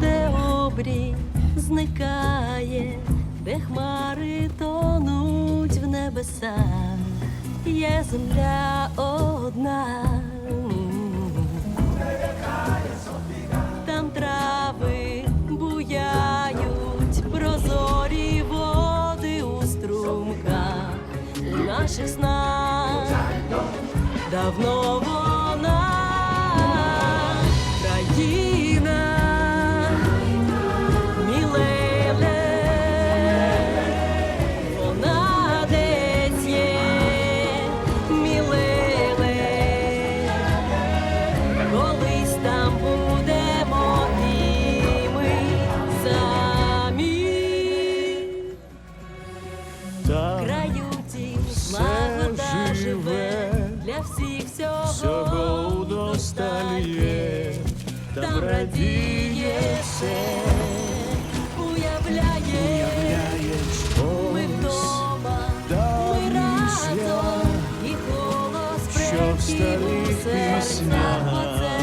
де обрій зникає, де хмари тонуть в небесах, є земля одна. Там трави буяють, прозорі води у струмках, наших снах. Давно для всіх всього, всього удосталь є, там радіє все, уявляє, уявляєш ми вдома, ми разом, і голос предків у серцях